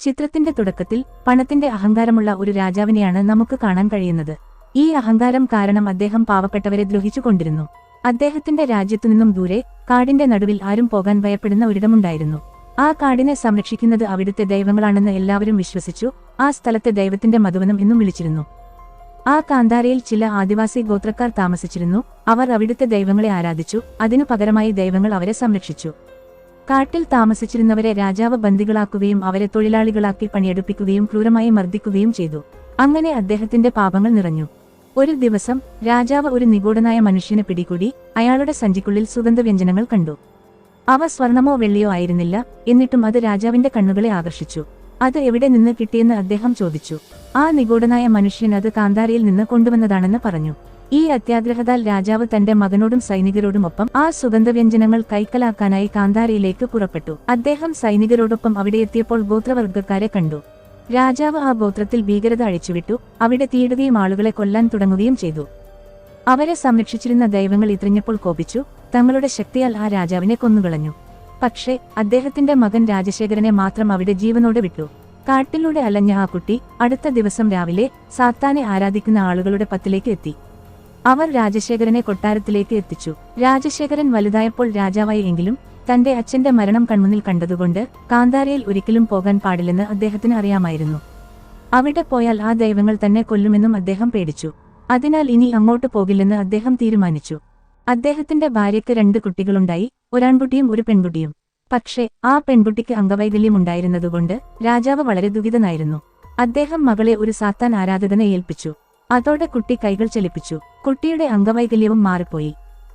ചിത്രത്തിന്റെ തുടക്കത്തിൽ പണത്തിന്റെ അഹങ്കാരമുള്ള ഒരു രാജാവിനെയാണ് നമുക്ക് കാണാൻ കഴിയുന്നത്. ഈ അഹങ്കാരം കാരണം അദ്ദേഹം പാവപ്പെട്ടവരെ ദ്രോഹിച്ചുകൊണ്ടിരുന്നു. അദ്ദേഹത്തിന്റെ രാജ്യത്തു നിന്നും ദൂരെ കാടിന്റെ നടുവിൽ ആരും പോകാൻ ഭയപ്പെടുന്ന ഒരിടമുണ്ടായിരുന്നു. ആ കാടിനെ സംരക്ഷിക്കുന്നത് അവിടുത്തെ ദൈവങ്ങളാണെന്ന് എല്ലാവരും വിശ്വസിച്ചു. ആ സ്ഥലത്തെ ദൈവത്തിന്റെ മധുവനം എന്നും വിളിച്ചിരുന്നു. ആ കാന്താരയിൽ ചില ആദിവാസി ഗോത്രക്കാർ താമസിച്ചിരുന്നു. അവർ അവിടുത്തെ ദൈവങ്ങളെ ആരാധിച്ചു. അതിനു പകരമായി ദൈവങ്ങൾ അവരെ സംരക്ഷിച്ചു. കാട്ടിൽ താമസിച്ചിരുന്നവരെ രാജാവ് ബന്ദികളാക്കുകയും അവരെ തൊഴിലാളികളാക്കി പണിയെടുപ്പിക്കുകയും ക്രൂരമായി മർദ്ദിക്കുകയും ചെയ്തു. അങ്ങനെ അദ്ദേഹത്തിന്റെ പാപങ്ങൾ നിറഞ്ഞു. ഒരു ദിവസം രാജാവ് ഒരു നിഗൂഢനായ മനുഷ്യനെ പിടികൂടി അയാളുടെ സഞ്ചിക്കുള്ളിൽ സുഗന്ധവ്യഞ്ജനങ്ങൾ കണ്ടു. അവ സ്വർണമോ വെള്ളിയോ ആയിരുന്നില്ല എന്നിട്ടും അത് രാജാവിന്റെ കണ്ണുകളെ ആകർഷിച്ചു. അത് എവിടെ നിന്ന് കിട്ടിയെന്ന് അദ്ദേഹം ചോദിച്ചു. ആ നിഗൂഢനായ മനുഷ്യൻ അത് കാന്താരയിൽ നിന്ന് കൊണ്ടുവന്നതാണെന്ന് പറഞ്ഞു. ഈ അത്യാഗ്രഹതാൽ രാജാവ് തന്റെ മകനോടും സൈനികരോടുമൊപ്പം ആ സുഗന്ധവ്യഞ്ജനങ്ങൾ കൈക്കലാക്കാനായി കാന്താരയിലേക്ക് പുറപ്പെട്ടു. അദ്ദേഹം സൈനികരോടൊപ്പം അവിടെ എത്തിയപ്പോൾ ഗോത്രവർഗക്കാരെ കണ്ടു. രാജാവ് ആ ഗോത്രത്തിൽ ഭീകരത അഴിച്ചുവിട്ടു. അവിടെ തീടുകയും ആളുകളെ കൊല്ലാൻ തുടങ്ങുകയും ചെയ്തു. അവരെ സംരക്ഷിച്ചിരുന്ന ദൈവങ്ങൾ ഇത്രഞ്ഞപ്പോൾ കോപിച്ചു. തങ്ങളുടെ ശക്തിയാൽ ആ രാജാവിനെ കൊന്നുകളഞ്ഞു. പക്ഷേ അദ്ദേഹത്തിന്റെ മകൻ രാജശേഖരനെ മാത്രം അവിടെ ജീവനോടെ വിട്ടു. കാട്ടിലൂടെ അലഞ്ഞ ആ കുട്ടി അടുത്ത ദിവസം രാവിലെ സാത്താനെ ആരാധിക്കുന്ന ആളുകളുടെ പത്തിലേക്ക് എത്തി. അവർ രാജശേഖരനെ കൊട്ടാരത്തിലേക്ക് എത്തിച്ചു. രാജശേഖരൻ വലുതായപ്പോൾ രാജാവായി എങ്കിലും തന്റെ അച്ഛന്റെ മരണം കൺമുന്നിൽ കണ്ടതുകൊണ്ട് കാന്താരയിൽ ഒരിക്കലും പോകാൻ പാടില്ലെന്ന് അദ്ദേഹത്തിന് അറിയാമായിരുന്നു. അവിടെ പോയാൽ ആ ദൈവങ്ങൾ തന്നെ കൊല്ലുമെന്നും അദ്ദേഹം പേടിച്ചു. അതിനാൽ ഇനി അങ്ങോട്ട് പോകില്ലെന്ന് അദ്ദേഹം തീരുമാനിച്ചു. അദ്ദേഹത്തിന്റെ ഭാര്യയ്ക്ക് രണ്ട് കുട്ടികളുണ്ടായി. ഒരാൺകുട്ടിയും ഒരു പെൺകുട്ടിയും. പക്ഷേ ആ പെൺകുട്ടിക്ക് അംഗവൈകല്യം ഉണ്ടായിരുന്നതുകൊണ്ട് രാജാവ് വളരെ ദുഃഖിതനായിരുന്നു. അദ്ദേഹം മകളെ ഒരു സാത്താൻ ആരാധകനെ ഏൽപ്പിച്ചു. അതോടെ കുട്ടി കൈകൾ ചലിപ്പിച്ചു. കുട്ടിയുടെ അംഗവൈകല്യവും മാറിപ്പോയി.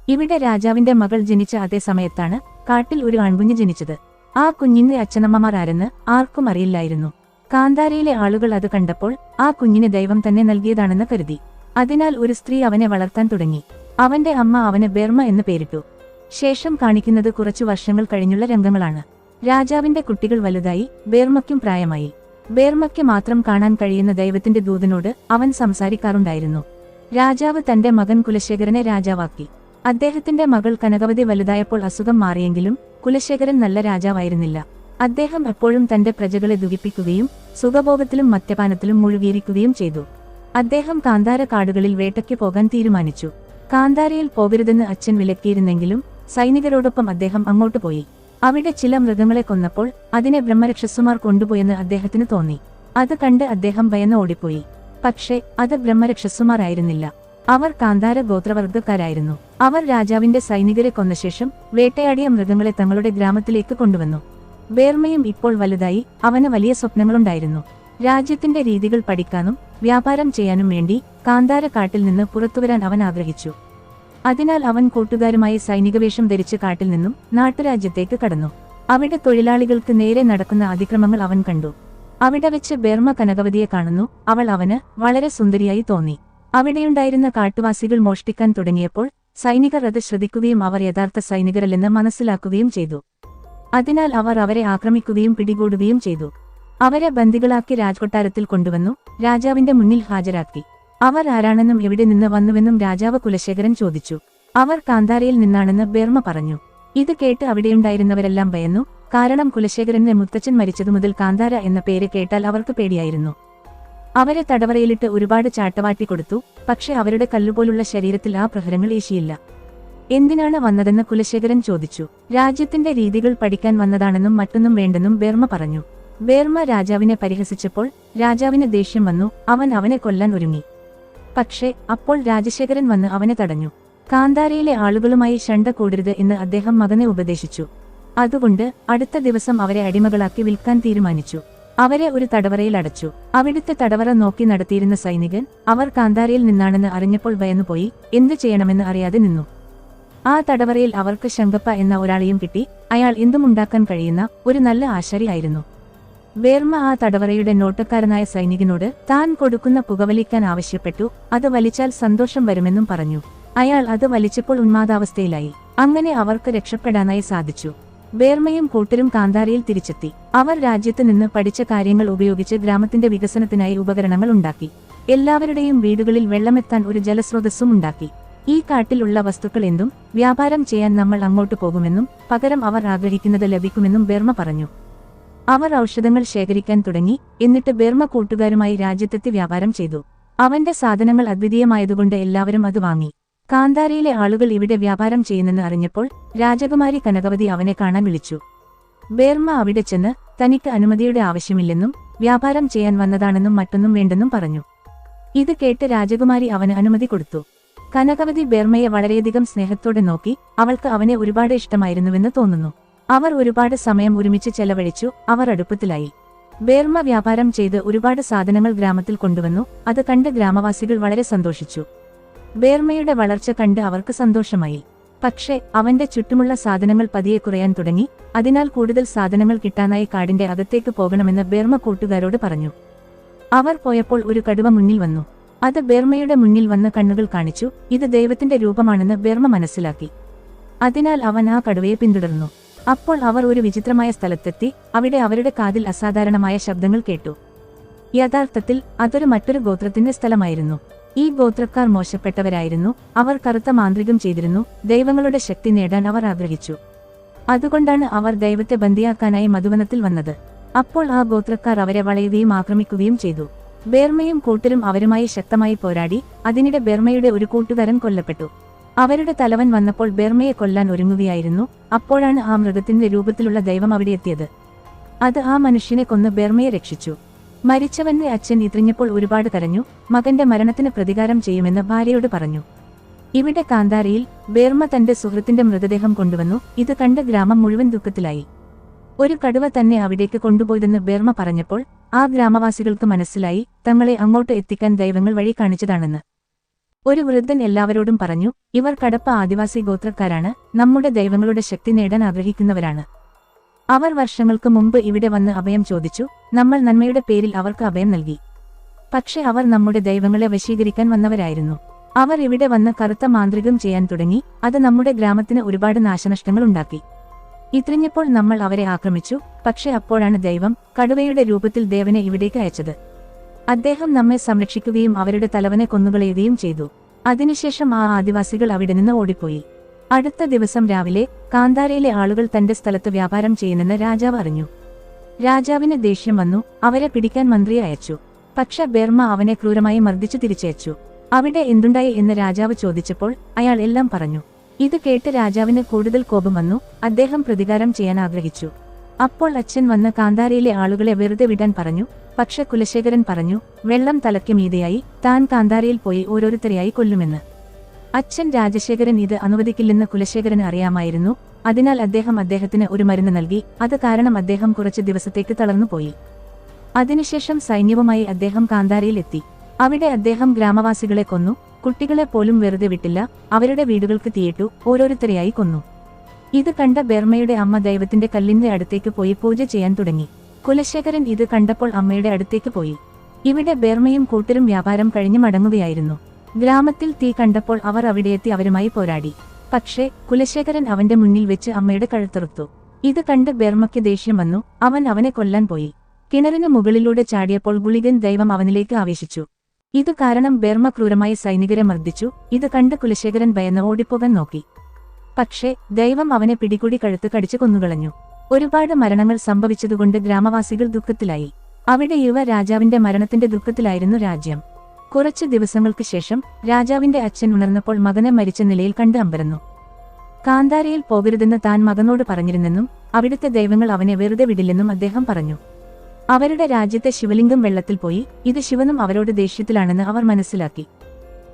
ഇവിടെ രാജാവിന്റെ മകൾ ജനിച്ച അതേ സമയത്താണ് കാട്ടിൽ ഒരു ആൺകുഞ്ഞ് ജനിച്ചത്. ആ കുഞ്ഞിന്റെ അച്ഛനമ്മമാർ ആരെന്ന് ആർക്കും അറിയില്ലായിരുന്നു. കാന്താരയിലെ ആളുകൾ അത് കണ്ടപ്പോൾ ആ കുഞ്ഞിന് ദൈവം തന്നെ നൽകിയതാണെന്ന് കരുതി. അതിനാൽ ഒരു സ്ത്രീ അവനെ വളർത്താൻ തുടങ്ങി. അവന്റെ അമ്മ അവന് ബെർമ എന്ന് പേരിട്ടു. ശേഷം കാണിക്കുന്നത് കുറച്ചു വർഷങ്ങൾ കഴിഞ്ഞുള്ള രംഗങ്ങളാണ്. രാജാവിന്റെ കുട്ടികൾ വലുതായി ബേർമയ്ക്കും പ്രായമായി. ബേർമയ്ക്ക് മാത്രം കാണാൻ കഴിയുന്ന ദൈവത്തിന്റെ ദൂതനോട് അവൻ സംസാരിക്കാറുണ്ടായിരുന്നു. രാജാവ് തന്റെ മകൻ കുലശേഖരനെ രാജാവാക്കി. അദ്ദേഹത്തിന്റെ മകൾ കനകവതി വലുതായപ്പോൾ അസുഖം മാറിയെങ്കിലും കുലശേഖരൻ നല്ല രാജാവായിരുന്നില്ല. അദ്ദേഹം എപ്പോഴും തന്റെ പ്രജകളെ ദുഃഖിപ്പിക്കുകയും സുഖഭോഗത്തിലും മദ്യപാനത്തിലും മുഴുകിയിരിക്കുകയും ചെയ്തു. അദ്ദേഹം കാന്താര കാടുകളിൽ വേട്ടയ്ക്ക് പോകാൻ തീരുമാനിച്ചു. കാന്താരയിൽ പോകരുതെന്ന് അച്ഛൻ വിലക്കിയിരുന്നെങ്കിലും സൈനികരോടൊപ്പം അദ്ദേഹം അങ്ങോട്ട് പോയി. അവിടെ ചില മൃഗങ്ങളെ കൊന്നപ്പോൾ അതിനെ ബ്രഹ്മരക്ഷസുമാർ കൊണ്ടുപോയെന്ന് അദ്ദേഹത്തിന് തോന്നി. അത് കണ്ട് അദ്ദേഹം ഭയന്ന് ഓടിപ്പോയി. പക്ഷേ അത് ബ്രഹ്മരക്ഷസുമാർ ആയിരുന്നില്ല. അവർ കാന്താര ഗോത്രവർഗക്കാരായിരുന്നു അവർ രാജാവിന്റെ സൈനികരെ കൊന്ന ശേഷം വേട്ടയാടിയ മൃഗങ്ങളെ തങ്ങളുടെ ഗ്രാമത്തിലേക്ക് കൊണ്ടുവന്നു. വേർമയും ഇപ്പോൾ വലുതായി അവന് വലിയ സ്വപ്നങ്ങളുണ്ടായിരുന്നു. രാജ്യത്തിന്റെ രീതികൾ പഠിക്കാനും വ്യാപാരം ചെയ്യാനും വേണ്ടി കാന്താര കാട്ടിൽ നിന്ന് പുറത്തുവരാൻ അവൻ ആഗ്രഹിച്ചു. അതിനാൽ അവൻ കൂട്ടുകാരുമായി സൈനികവേഷം ധരിച്ച് കാട്ടിൽ നിന്നും നാട്ടുരാജ്യത്തേക്ക് കടന്നു. അവിടെ തൊഴിലാളികൾക്ക് നേരെ നടക്കുന്ന അതിക്രമങ്ങൾ അവൻ കണ്ടു. അവിടെ വെച്ച് ബേർമ കനകവതിയെ കാണുന്നു. അവൾ അവന് വളരെ സുന്ദരിയായി തോന്നി. അവിടെയുണ്ടായിരുന്ന കാട്ടുവാസികൾ മോഷ്ടിക്കാൻ തുടങ്ങിയപ്പോൾ സൈനികർ അത് ശ്രദ്ധിക്കുകയും അവർ യഥാർത്ഥ സൈനികരല്ലെന്ന് മനസ്സിലാക്കുകയും ചെയ്തു. അതിനാൽ അവർ അവരെ ആക്രമിക്കുകയും പിടികൂടുകയും ചെയ്തു. അവരെ ബന്ദികളാക്കി രാജകൊട്ടാരത്തിൽ കൊണ്ടുവന്നു. രാജാവിന്റെ മുന്നിൽ ഹാജരാക്കി. അവർ ആരാണെന്നും എവിടെ നിന്ന് വന്നുവെന്നും രാജാവ് കുലശേഖരൻ ചോദിച്ചു. അവർ കാന്താരയിൽ നിന്നാണെന്ന് ബേർമ പറഞ്ഞു. ഇത് കേട്ട് അവിടെയുണ്ടായിരുന്നവരെല്ലാം ഭയന്നു. കാരണം കുലശേഖരന്റെ മുത്തച്ഛൻ മരിച്ചതു മുതൽ കാന്താര എന്ന പേര് കേട്ടാൽ അവർക്ക് പേടിയായിരുന്നു. അവരെ തടവറയിലിട്ട് ഒരുപാട് ചാട്ടവാട്ടി കൊടുത്തു. പക്ഷെ അവരുടെ കല്ലുപോലുള്ള ശരീരത്തിൽ ആ പ്രഹരങ്ങൾ ഏശിയില്ല എന്തിനാണ് വന്നതെന്ന് കുലശേഖരൻ ചോദിച്ചു. രാജ്യത്തിന്റെ രീതികൾ പഠിക്കാൻ വന്നതാണെന്നും മറ്റൊന്നും വേണ്ടെന്നും ബേർമ പറഞ്ഞു. ബേർമ രാജാവിനെ പരിഹസിച്ചപ്പോൾ രാജാവിന് ദേഷ്യം വന്നു. അവൻ അവനെ കൊല്ലാൻ ഒരുങ്ങി. പക്ഷേ അപ്പോൾ രാജശേഖരൻ വന്ന് അവനെ തടഞ്ഞു. കാന്താരയിലെ ആളുകളുമായി ശണ്ട കൂടരുത് എന്ന് അദ്ദേഹം മകനെ ഉപദേശിച്ചു. അതുകൊണ്ട് അടുത്ത ദിവസം അവരെ അടിമകളാക്കി വിൽക്കാൻ തീരുമാനിച്ചു. അവരെ ഒരു തടവറയിൽ അടച്ചു. അവിടുത്തെ തടവറ നോക്കി നടത്തിയിരുന്ന സൈനികൻ അവർ കാന്താരയിൽ നിന്നാണെന്ന് അറിഞ്ഞപ്പോൾ ഭയന്നുപോയി. എന്തു ചെയ്യണമെന്ന് അറിയാതെ നിന്നു. ആ തടവറയിൽ അവർക്ക് ശങ്കപ്പ എന്ന ഒരാളെയും കിട്ടി. അയാൾ എന്തുമുണ്ടാക്കാൻ കഴിയുന്ന ഒരു നല്ല ആശാരി ബേർമ ആ തടവറയുടെ നോട്ടക്കാരനായ സൈനികനോട് താൻ കൊടുക്കുന്ന പുകവലിക്കാൻ ആവശ്യപ്പെട്ടു അത് വലിച്ചാൽ സന്തോഷം വരുമെന്നും പറഞ്ഞു. അയാൾ അത് വലിച്ചപ്പോൾ ഉന്മാദാവസ്ഥയിലായി. അങ്ങനെ അവർക്ക് രക്ഷപ്പെടാനായി സാധിച്ചു. ബേർമയും കൂട്ടരും കാന്താരയിൽ തിരിച്ചെത്തി. അവർ രാജ്യത്ത് നിന്ന് പഠിച്ച കാര്യങ്ങൾ ഉപയോഗിച്ച് ഗ്രാമത്തിന്റെ വികസനത്തിനായി ഉപകരണങ്ങൾ ഉണ്ടാക്കി. എല്ലാവരുടെയും വീടുകളിൽ വെള്ളമെത്താൻ ഒരു ജലസ്രോതസ്സും ഉണ്ടാക്കി. ഈ കാട്ടിലുള്ള വസ്തുക്കൾ എന്തും വ്യാപാരം ചെയ്യാൻ നമ്മൾ അങ്ങോട്ട് പോകുമെന്നും പകരം അവർ ആഗ്രഹിക്കുന്നത് ലഭിക്കുമെന്നും ബേർമ പറഞ്ഞു. അവർ ഔഷധങ്ങൾ ശേഖരിക്കാൻ തുടങ്ങി എന്നിട്ട് ബെർമ കൂട്ടുകാരുമായി രാജ്യത്തെത്തി വ്യാപാരം ചെയ്തു. അവന്റെ സാധനങ്ങൾ അദ്വിതീയമായതുകൊണ്ട് എല്ലാവരും അത് വാങ്ങി. കാന്താരയിലെ ആളുകൾ ഇവിടെ വ്യാപാരം ചെയ്യുന്നെന്ന് അറിഞ്ഞപ്പോൾ രാജകുമാരി കനകവതി അവനെ കാണാൻ വിളിച്ചു. ബേർമ അവിടെ ചെന്ന് തനിക്ക് അനുമതിയുടെ ആവശ്യമില്ലെന്നും വ്യാപാരം ചെയ്യാൻ വന്നതാണെന്നും മറ്റൊന്നും വേണ്ടെന്നും പറഞ്ഞു. ഇത് കേട്ട് രാജകുമാരി അവന് അനുമതി കൊടുത്തു. കനകവതി ബേർമയെ വളരെയധികം സ്നേഹത്തോടെ നോക്കി അവൾക്ക് അവനെ ഒരുപാട് ഇഷ്ടമായിരുന്നുവെന്ന് തോന്നുന്നു. അവർ ഒരുപാട് സമയം ഒരുമിച്ച് ചെലവഴിച്ചു അവർ അടുപ്പത്തിലായി. ബേർമ വ്യാപാരം ചെയ്ത് ഒരുപാട് സാധനങ്ങൾ ഗ്രാമത്തിൽ കൊണ്ടുവന്നു അത് കണ്ട് ഗ്രാമവാസികൾ വളരെ സന്തോഷിച്ചു. ബേർമയുടെ വളർച്ച കണ്ട് അവർക്ക് സന്തോഷമായി. പക്ഷേ അവന്റെ ചുറ്റുമുള്ള സാധനങ്ങൾ പതിയെ കുറയാൻ തുടങ്ങി അതിനാൽ കൂടുതൽ സാധനങ്ങൾ കിട്ടാനായി കാടിന്റെ അകത്തേക്ക് പോകണമെന്ന് ബേർമ കൂട്ടുകാരോട് പറഞ്ഞു. അവർ പോയപ്പോൾ ഒരു കടുവ മുന്നിൽ വന്നു. അത് ബേർമയുടെ മുന്നിൽ വന്ന് കണ്ണുകൾ കാണിച്ചു ഇത് ദൈവത്തിന്റെ രൂപമാണെന്ന് ബേർമ മനസ്സിലാക്കി. അതിനാൽ അവൻ ആ കടുവയെ പിന്തുടർന്നു. അപ്പോൾ അവർ ഒരു വിചിത്രമായ സ്ഥലത്തെത്തി അവിടെ അവരുടെ കാതിൽ അസാധാരണമായ ശബ്ദങ്ങൾ കേട്ടു. യഥാർത്ഥത്തിൽ അതൊരു മറ്റൊരു ഗോത്രത്തിന്റെ സ്ഥലമായിരുന്നു. ഈ ഗോത്രക്കാർ മോശപ്പെട്ടവരായിരുന്നു അവർ കറുത്ത മാന്ത്രികം ചെയ്തിരുന്നു ദൈവങ്ങളുടെ ശക്തി നേടാൻ അവർ ആഗ്രഹിച്ചു. അതുകൊണ്ടാണ് അവർ ദൈവത്തെ ബന്ദിയാക്കാനായി മധുവനത്തിൽ വന്നത്. അപ്പോൾ ആ ഗോത്രക്കാർ അവരെ വളയുകയും ആക്രമിക്കുകയും ചെയ്തു. ബേർമയും കൂട്ടരും അവരുമായി ശക്തമായി പോരാടി അതിനിടെ ബേർമയുടെ ഒരു കൂട്ടുകാരൻ കൊല്ലപ്പെട്ടു. അവരുടെ തലവൻ വന്നപ്പോൾ ബെർമയെ കൊല്ലാൻ ഒരുങ്ങുകയായിരുന്നു. അപ്പോഴാണ് ആ മൃഗത്തിന്റെ രൂപത്തിലുള്ള ദൈവം അവിടെ എത്തിയത്. അത് ആ മനുഷ്യനെ കൊന്ന് ബെർമയെ രക്ഷിച്ചു. മരിച്ചവന്റെ അച്ഛൻ ഇത്രിഞ്ഞപ്പോൾ ഒരുപാട് കരഞ്ഞു. മകന്റെ മരണത്തിന് പ്രതികാരം ചെയ്യുമെന്ന് ഭാര്യയോട് പറഞ്ഞു. ഇവിടെ കാന്താരയിൽ ബേർമ തന്റെ സുഹൃത്തിന്റെ മൃതദേഹം കൊണ്ടുവന്നു. ഇത് കണ്ട് ഗ്രാമം മുഴുവൻ ദുഃഖത്തിലായി. ഒരു കടുവ തന്നെ അവിടേക്ക് കൊണ്ടുപോയതെന്ന് ബേർമ പറഞ്ഞപ്പോൾ ആ ഗ്രാമവാസികൾക്ക് മനസ്സിലായി തങ്ങളെ അങ്ങോട്ട് എത്തിക്കാൻ ദൈവങ്ങൾ വഴി കാണിച്ചതാണെന്ന്. ഒരു വൃദ്ധൻ എല്ലാവരോടും പറഞ്ഞു ഇവർ കടപ്പ ആദിവാസി ഗോത്രക്കാരാണ് നമ്മുടെ ദൈവങ്ങളുടെ ശക്തി നേടാൻ ആഗ്രഹിക്കുന്നവരാണ്. അവർ വർഷങ്ങൾക്ക് മുമ്പ് ഇവിടെ വന്ന് അഭയം ചോദിച്ചു നമ്മൾ നന്മയുടെ പേരിൽ അവർക്ക് അഭയം നൽകി. പക്ഷെ അവർ നമ്മുടെ ദൈവങ്ങളെ വശീകരിക്കാൻ വന്നവരായിരുന്നു. അവർ ഇവിടെ വന്ന് കറുത്ത മാന്ത്രികം ചെയ്യാൻ തുടങ്ങി അത് നമ്മുടെ ഗ്രാമത്തിന് ഒരുപാട് നാശനഷ്ടങ്ങൾ ഉണ്ടാക്കി. ഇത്രഞ്ഞപ്പോൾ നമ്മൾ അവരെ ആക്രമിച്ചു പക്ഷെ അപ്പോഴാണ് ദൈവം കടുവയുടെ രൂപത്തിൽ ദേവനെ ഇവിടേക്ക് അയച്ചത്. അദ്ദേഹം നമ്മെ സംരക്ഷിക്കുകയും അവരുടെ തലവനെ കൊന്നുകളയുകയും ചെയ്തു. അതിനുശേഷം ആ ആദിവാസികൾ അവിടെ നിന്ന് ഓടിപ്പോയി. അടുത്ത ദിവസം രാവിലെ കാന്താരയിലെ ആളുകൾ തന്റെ സ്ഥലത്ത് വ്യാപാരം ചെയ്യുന്നെന്ന് രാജാവ് അറിഞ്ഞു. രാജാവിന് ദേഷ്യം വന്നു അവരെ പിടിക്കാൻ മന്ത്രിയെ അയച്ചു. പക്ഷെ ബെർമ അവനെ ക്രൂരമായി മർദ്ദിച്ചു തിരിച്ചയച്ചു. അവിടെ എന്തുണ്ടായി എന്ന് രാജാവ് ചോദിച്ചപ്പോൾ അയാൾ എല്ലാം പറഞ്ഞു. ഇത് കേട്ട് രാജാവിന് കൂടുതൽ കോപം വന്നു അദ്ദേഹം പ്രതികാരം ചെയ്യാൻ ആഗ്രഹിച്ചു. അപ്പോൾ അച്ഛൻ വന്ന് കാന്താരയിലെ ആളുകളെ വെറുതെ വിടാൻ പറഞ്ഞു പക്ഷെ കുലശേഖരൻ പറഞ്ഞു വെള്ളം തലയ്ക്ക് മീതെയായി താൻ കാന്താരയിൽ പോയി ഓരോരുത്തരെയായി കൊല്ലുമെന്ന്. അച്ഛൻ രാജശേഖരൻ ഇത് അനുവദിക്കില്ലെന്ന് കുലശേഖരന് അറിയാമായിരുന്നു. അതിനാൽ അദ്ദേഹം അദ്ദേഹത്തിന് ഒരു മരുന്ന് നൽകി അത് കാരണം അദ്ദേഹം കുറച്ച് ദിവസത്തേക്ക് തളർന്നുപോയി അതിനുശേഷം സൈന്യവുമായി അദ്ദേഹം കാന്താരയിൽ എത്തി. അവിടെ അദ്ദേഹം ഗ്രാമവാസികളെ കൊന്നു കുട്ടികളെ പോലും വെറുതെ വിട്ടില്ല അവരുടെ വീടുകൾക്ക് തീയിട്ടു ഓരോരുത്തരെയായി കൊന്നു. ഇത് കണ്ട ബെർമയുടെ അമ്മ ദൈവത്തിന്റെ കല്ലിന്റെ അടുത്തേക്ക് പോയി പൂജ ചെയ്യാൻ തുടങ്ങി. കുലശേഖരൻ ഇത് കണ്ടപ്പോൾ അമ്മയുടെ അടുത്തേക്ക് പോയി. ഇവിടെ ബേർമയും കൂട്ടരും വ്യാപാരം കഴിഞ്ഞു മടങ്ങുകയായിരുന്നു. ഗ്രാമത്തിൽ തീ കണ്ടപ്പോൾ അവർ അവിടെയെത്തി അവരുമായി പോരാടി. പക്ഷേ കുലശേഖരൻ അവന്റെ മുന്നിൽ വെച്ച് അമ്മയുടെ കഴുത്തെറുത്തു. ഇത് കണ്ട് ബേർമയ്ക്ക് ദേഷ്യം വന്നു. അവൻ അവനെ കൊല്ലാൻ പോയി. കിണറിന് മുകളിലൂടെ ചാടിയപ്പോൾ ഗുളികൻ ദൈവം അവനിലേക്ക് ആവേശിച്ചു. ഇത് കാരണം ബേർമ ക്രൂരമായി സൈനികരെ മർദ്ദിച്ചു. ഇത് കണ്ട് കുലശേഖരൻ ഭയന്ന് ഓടിപ്പോകാൻ നോക്കി. പക്ഷേ ദൈവം അവനെ പിടികൂടി കഴുത്ത് കടിച്ചു കൊന്നുകളഞ്ഞു. ഒരുപാട് മരണങ്ങൾ സംഭവിച്ചതുകൊണ്ട് ഗ്രാമവാസികൾ ദുഃഖത്തിലായി. അവിടെ യുവ രാജാവിന്റെ മരണത്തിന്റെ ദുഃഖത്തിലായിരുന്നു രാജ്യം. കുറച്ചു ദിവസങ്ങൾക്ക് ശേഷം രാജാവിന്റെ അച്ഛൻ ഉണർന്നപ്പോൾ മകനെ മരിച്ച നിലയിൽ കണ്ട് അമ്പരന്നു. കാന്താരയിൽ പോകരുതെന്ന് താൻ മകനോട് പറഞ്ഞിരുന്നെന്നും അവിടുത്തെ ദൈവങ്ങൾ അവനെ വെറുതെ വിടില്ലെന്നും അദ്ദേഹം പറഞ്ഞു. അവരുടെ രാജ്യത്തെ ശിവലിംഗം വെള്ളത്തിൽ പോയി ഇത് ശിവനും അവരോട് ദേഷ്യത്തിലാണെന്ന് അവർ മനസ്സിലാക്കി.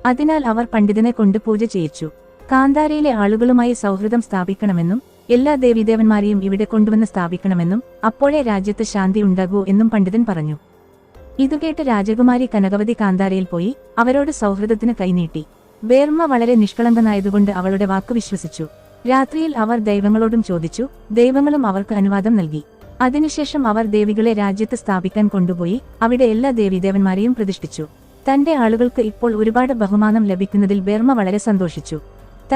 അതിനാൽ അവർ പണ്ഡിതനെ കൊണ്ട് പൂജ ചെയ്യിച്ചു. കാന്താരയിലെ ആളുകളുമായി സൗഹൃദം സ്ഥാപിക്കണമെന്നും എല്ലാ ദേവീദേവന്മാരെയും ഇവിടെ കൊണ്ടുവന്ന് സ്ഥാപിക്കണമെന്നും അപ്പോഴേ രാജ്യത്ത് ശാന്തി ഉണ്ടാകൂ എന്നും പണ്ഡിതൻ പറഞ്ഞു. ഇതുകേട്ട് രാജകുമാരി കനകവതി കാന്താരയിൽ പോയി അവരോട് സൗഹൃദത്തിന് കൈനീട്ടി ബേർമ വളരെ നിഷ്കളങ്കനായതുകൊണ്ട് അവളുടെ വാക്ക് വിശ്വസിച്ചു. രാത്രിയിൽ അവർ ദൈവങ്ങളോടും ചോദിച്ചു ദൈവങ്ങളും അവർക്ക് അനുവാദം നൽകി. അതിനുശേഷം അവർ ദേവികളെ രാജ്യത്ത് സ്ഥാപിക്കാൻ കൊണ്ടുപോയി അവിടെ എല്ലാ ദേവീദേവന്മാരെയും പ്രതിഷ്ഠിച്ചു. തന്റെ ആളുകൾക്ക് ഇപ്പോൾ ഒരുപാട് ബഹുമാനം ലഭിക്കുന്നതിൽ ബേർമ വളരെ സന്തോഷിച്ചു.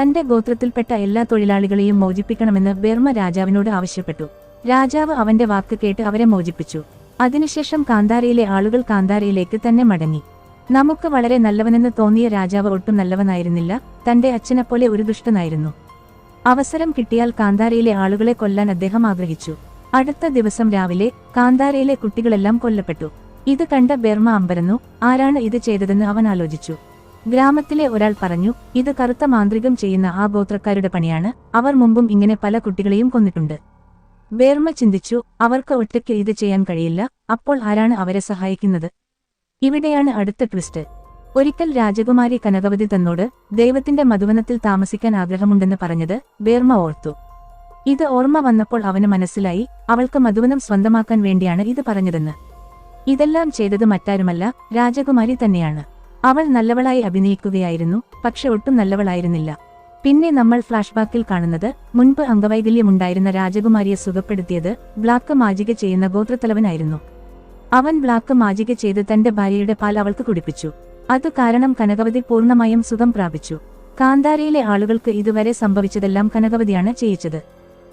തന്റെ ഗോത്രത്തിൽപ്പെട്ട എല്ലാ തൊഴിലാളികളെയും മോചിപ്പിക്കണമെന്ന് ബേർമ രാജാവിനോട് ആവശ്യപ്പെട്ടു. രാജാവ് അവന്റെ വാക്ക് കേട്ട് അവരെ മോചിപ്പിച്ചു. അതിനുശേഷം കാന്താരയിലെ ആളുകൾ കാന്താരയിലേക്ക് തന്നെ മടങ്ങി. നമുക്ക് വളരെ നല്ലവനെന്ന് തോന്നിയ രാജാവ് ഒട്ടും നല്ലവനായിരുന്നില്ല. തന്റെ അച്ഛനെപ്പോലെ ഒരു ദുഷ്ടനായിരുന്നു. അവസരം കിട്ടിയാൽ കാന്താരയിലെ ആളുകളെ കൊല്ലാൻ അദ്ദേഹം ആഗ്രഹിച്ചു. അടുത്ത ദിവസം രാവിലെ കാന്താരയിലെ കുട്ടികളെല്ലാം കൊല്ലപ്പെട്ടു. ഇത് കണ്ട ബെർമ അമ്പരന്നു. ആരാണ് ഇത് ചെയ്തതെന്ന് അവൻ ആലോചിച്ചു. ഗ്രാമത്തിലെ ഒരാൾ പറഞ്ഞു ഇത് കറുത്ത മാന്ത്രികം ചെയ്യുന്ന ആ ഗോത്രക്കാരുടെ പണിയാണ്. അവർ മുമ്പും ഇങ്ങനെ പല കുട്ടികളെയും കൊന്നിട്ടുണ്ട് ബേർമ ചിന്തിച്ചു അവർക്ക് ഒറ്റയ്ക്ക് ഇത് ചെയ്യാൻ കഴിയില്ല. അപ്പോൾ ആരാണ് അവരെ സഹായിക്കുന്നത് ഇവിടെയാണ് അടുത്ത ട്വിസ്റ്റ്. ഒരിക്കൽ രാജകുമാരി കനകവതി തന്നോട് ദൈവത്തിന്റെ മധുവനത്തിൽ താമസിക്കാൻ ആഗ്രഹമുണ്ടെന്ന് പറഞ്ഞത് ബേർമ ഓർത്തു. ഇത് ഓർമ്മ വന്നപ്പോൾ അവന് മനസ്സിലായി അവൾക്ക് മധുവനം സ്വന്തമാക്കാൻ വേണ്ടിയാണ് ഇത് പറഞ്ഞതെന്ന്. ഇതെല്ലാം ചെയ്തത് മറ്റാരുമല്ല രാജകുമാരി തന്നെയാണ്. അവൾ നല്ലവളായി അഭിനയിക്കുകയായിരുന്നു പക്ഷെ ഒട്ടും നല്ലവളായിരുന്നില്ല. പിന്നെ നമ്മൾ ഫ്ലാഷ്ബാക്കിൽ കാണുന്നത് മുൻപ് അംഗവൈകല്യമുണ്ടായിരുന്ന രാജകുമാരിയെ സുഖപ്പെടുത്തിയത് ബ്ലാക്ക് മാജിക ചെയ്യുന്ന ഗോത്രത്തലവനായിരുന്നു. അവൻ ബ്ലാക്ക് മാജിക ചെയ്ത് തന്റെ ഭാര്യയുടെ പാൽ അവൾക്ക് കുടിപ്പിച്ചു. അത് കാരണം കനകവതി പൂർണമായും സുഖം പ്രാപിച്ചു. കാന്താരയിലെ ആളുകൾക്ക് ഇതുവരെ സംഭവിച്ചതെല്ലാം കനകവതിയാണ് ചെയ്യിച്ചത്.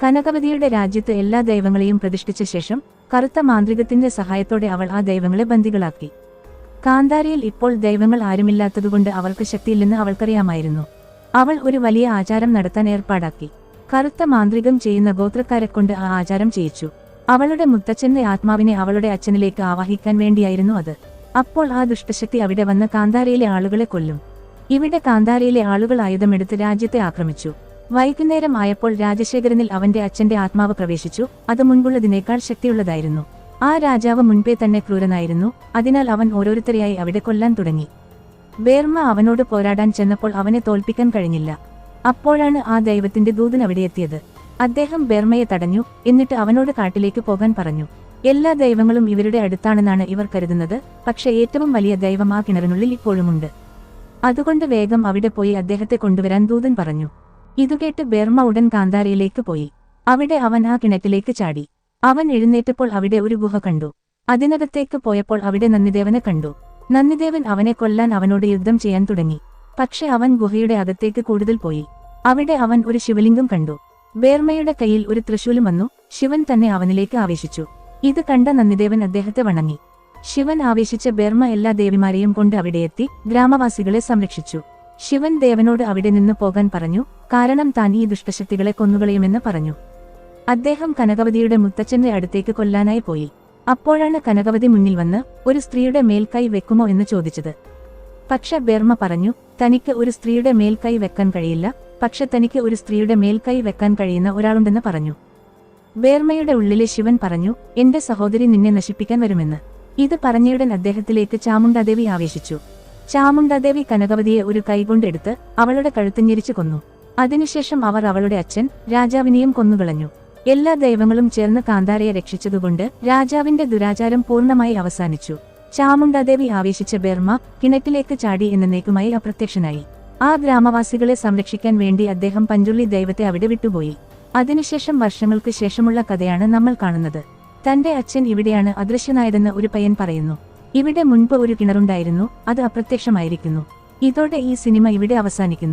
കനകവതിയുടെ രാജ്യത്ത് എല്ലാ ദൈവങ്ങളെയും പ്രതിഷ്ഠിച്ച ശേഷം കറുത്ത മാന്ത്രികത്തിന്റെ സഹായത്തോടെ അവൾ ആ ദൈവങ്ങളെ ബന്ദികളാക്കി. കാന്താരയിൽ ഇപ്പോൾ ദൈവങ്ങൾ ആരുമില്ലാത്തതുകൊണ്ട് അവൾക്ക് ശക്തിയില്ലെന്ന് അവൾക്കറിയാമായിരുന്നു. അവൾ ഒരു വലിയ ആചാരം നടത്താൻ ഏർപ്പാടാക്കി. കറുത്ത മാന്ത്രികം ചെയ്യുന്ന ഗോത്രക്കാരെ കൊണ്ട് ആ ആചാരം ചെയ്യിച്ചു. അവളുടെ മുത്തച്ഛന്റെ ആത്മാവിനെ അവളുടെ അച്ഛനിലേക്ക് ആവാഹിക്കാൻ വേണ്ടിയായിരുന്നു അത്. അപ്പോൾ ആ ദുഷ്ടശക്തി അവിടെ വന്ന് കാന്താരയിലെ ആളുകളെ കൊല്ലും. ഇവിടെ കാന്താരയിലെ ആളുകൾ ആയുധമെടുത്ത് രാജ്യത്തെ ആക്രമിച്ചു. വൈകുന്നേരം ആയപ്പോൾ രാജശേഖരനിൽ അവന്റെ അച്ഛന്റെ ആത്മാവ് പ്രവേശിച്ചു. അത് മുൻപുള്ളതിനേക്കാൾ ശക്തിയുള്ളതായിരുന്നു. ആ രാജാവ് മുൻപേ തന്നെ ക്രൂരനായിരുന്നു. അതിനാൽ അവൻ ഓരോരുത്തരെയായി അവിടെ കൊല്ലാൻ തുടങ്ങി. ബേർമ അവനോട് പോരാടാൻ ചെന്നപ്പോൾ അവനെ തോൽപ്പിക്കാൻ കഴിഞ്ഞില്ല. അപ്പോഴാണ് ആ ദൈവത്തിന്റെ ദൂതൻ അവിടെ എത്തിയത്. അദ്ദേഹം ബേർമയെ തടഞ്ഞു എന്നിട്ട് അവനോട് കാട്ടിലേക്ക് പോകാൻ പറഞ്ഞു. എല്ലാ ദൈവങ്ങളും ഇവരുടെ അടുത്താണെന്നാണ് ഇവർ കരുതുന്നത്. പക്ഷെ ഏറ്റവും വലിയ ദൈവം ആ കിണറിനുള്ളിൽ ഇപ്പോഴുമുണ്ട്. അതുകൊണ്ട് വേഗം അവിടെ പോയി അദ്ദേഹത്തെ കൊണ്ടുവരാൻ ദൂതൻ പറഞ്ഞു. ഇതുകേട്ട് ബേർമ ഉടൻ കാന്താരയിലേക്ക് പോയി. അവിടെ അവൻ ആ കിണറ്റിലേക്ക് ചാടി. അവൻ എഴുന്നേറ്റപ്പോൾ അവിടെ ഒരു ഗുഹ കണ്ടു. അതിനകത്തേക്ക് പോയപ്പോൾ അവിടെ നന്ദിദേവനെ കണ്ടു. നന്ദിദേവൻ അവനെ കൊല്ലാൻ അവനോട് യുദ്ധം ചെയ്യാൻ തുടങ്ങി. പക്ഷെ അവൻ ഗുഹയുടെ അകത്തേക്ക് കൂടുതൽ പോയി. അവിടെ അവൻ ഒരു ശിവലിംഗം കണ്ടു. ബേർമയുടെ കയ്യിൽ ഒരു തൃശൂലും വന്നു. ശിവൻ തന്നെ അവനിലേക്ക് ആവേശിച്ചു. ഇത് കണ്ട നന്ദിദേവൻ അദ്ദേഹത്തെ വണങ്ങി. ശിവൻ ആവേശിച്ച ബേർമ എല്ലാ ദേവിമാരെയും കൊണ്ട് അവിടെയെത്തി ഗ്രാമവാസികളെ സംരക്ഷിച്ചു. ശിവൻ ദേവനോട് അവിടെ നിന്ന് പോകാൻ പറഞ്ഞു. കാരണം താൻ ഈ ദുഷ്ടശക്തികളെ കൊന്നുകളയുമെന്ന് പറഞ്ഞു. അദ്ദേഹം കനകവതിയുടെ മുത്തച്ഛന്റെ അടുത്തേക്ക് കൊല്ലാനായി പോയി. അപ്പോഴാണ് കനകവതി മുന്നിൽ വന്ന് ഒരു സ്ത്രീയുടെ മേൽക്കൈ വെക്കുമോ എന്ന് ചോദിച്ചത്. പക്ഷെ ബെർമ പറഞ്ഞു തനിക്ക് ഒരു സ്ത്രീയുടെ മേൽക്കൈ വെക്കാൻ കഴിയില്ല. പക്ഷെ തനിക്ക് ഒരു സ്ത്രീയുടെ മേൽക്കൈ വെക്കാൻ കഴിയുന്ന ഒരാളുണ്ടെന്ന് പറഞ്ഞു. ബേർമയുടെ ഉള്ളിലെ ശിവൻ പറഞ്ഞു എന്റെ സഹോദരി നിന്നെ നശിപ്പിക്കാൻ വരുമെന്ന്. ഇത് പറഞ്ഞയുടൻ അദ്ദേഹത്തിലേക്ക് ചാമുണ്ടാദേവി ആവേശിച്ചു. ചാമുണ്ടാദേവി കനകവതിയെ ഒരു കൈകൊണ്ടെടുത്ത് അവളുടെ കഴുത്തിഞ്ഞിരിച്ചു കൊന്നു. അതിനുശേഷം അവർ അവളുടെ അച്ഛൻ രാജാവിനെയും കൊന്നുകളഞ്ഞു. എല്ലാ ദൈവങ്ങളും ചേർന്ന് കാന്താരയെ രക്ഷിച്ചതുകൊണ്ട് രാജാവിന്റെ ദുരാചാരം പൂർണമായി അവസാനിച്ചു. ചാമുണ്ടാദേവി ആവേശിച്ച ബെർമ കിണറ്റിലേക്ക് ചാടി എന്നേക്കുമായി അപ്രത്യക്ഷനായി. ആ ഗ്രാമവാസികളെ സംരക്ഷിക്കാൻ വേണ്ടി അദ്ദേഹം പഞ്ചുള്ളി ദൈവത്തെ അവിടെ വിട്ടുപോയി. അതിനുശേഷം വർഷങ്ങൾക്ക് ശേഷമുള്ള കഥയാണ് നമ്മൾ കാണുന്നത്. തന്റെ അച്ഛൻ ഇവിടെയാണ് അദൃശ്യനായതെന്ന് ഒരു പയ്യൻ പറയുന്നു. ഇവിടെ മുൻപ് ഒരു കിണറുണ്ടായിരുന്നു അത് അപ്രത്യക്ഷമായിരിക്കുന്നു. ഇതോടെ ഈ സിനിമ ഇവിടെ അവസാനിക്കുന്നു.